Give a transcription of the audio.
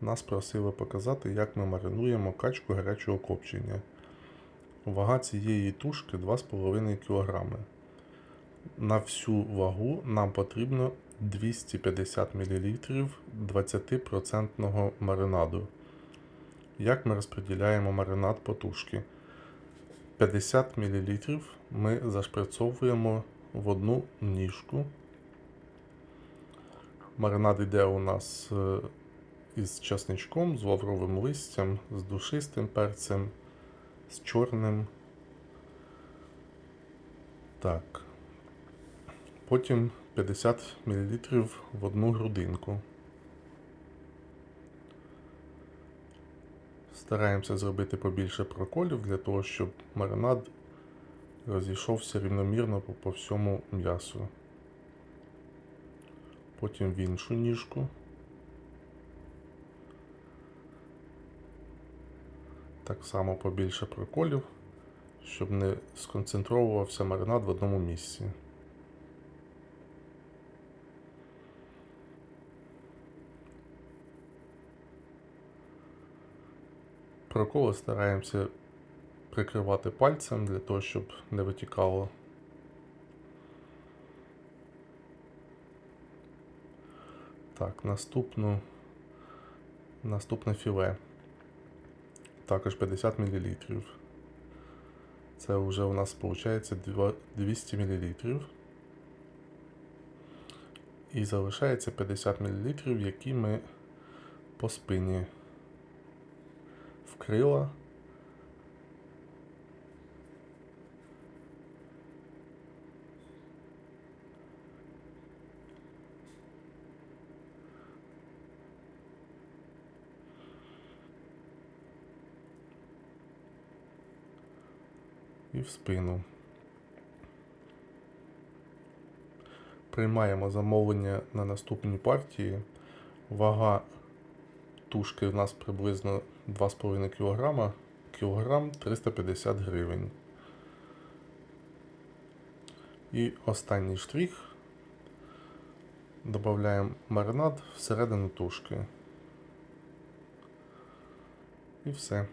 нас просили показати, як ми маринуємо качку гарячого копчення. Вага цієї тушки 2,5 кг. На всю вагу нам потрібно 250 мл 20% маринаду. Як ми розподіляємо маринад по тушки? 50 мл ми зашприцовуємо в одну ніжку. Маринад йде у нас е, із часничком, з лавровим листям, з душистим перцем, з чорним. Так. Потім 50 мл в одну грудинку. Стараємося зробити побільше проколів для того, щоб маринад розійшовся рівномірно по, всьому м'ясу. Потім в іншу ніжку. Так само побільше проколів, щоб не сконцентровувався маринад в одному місці. Проколи стараємося прикривати пальцем для того, щоб не витікало. Так, наступну, наступне філе. Також 50 мл. Це вже у нас виходить 200 мл. І залишається 50 мл, які ми по спині вкрила. І в спину. Приймаємо замовлення на наступні партії. Вага тушки в нас приблизно 2,5 кг, кілограм 350 гривень. І останній штрих. Додаємо маринад всередину тушки. І все.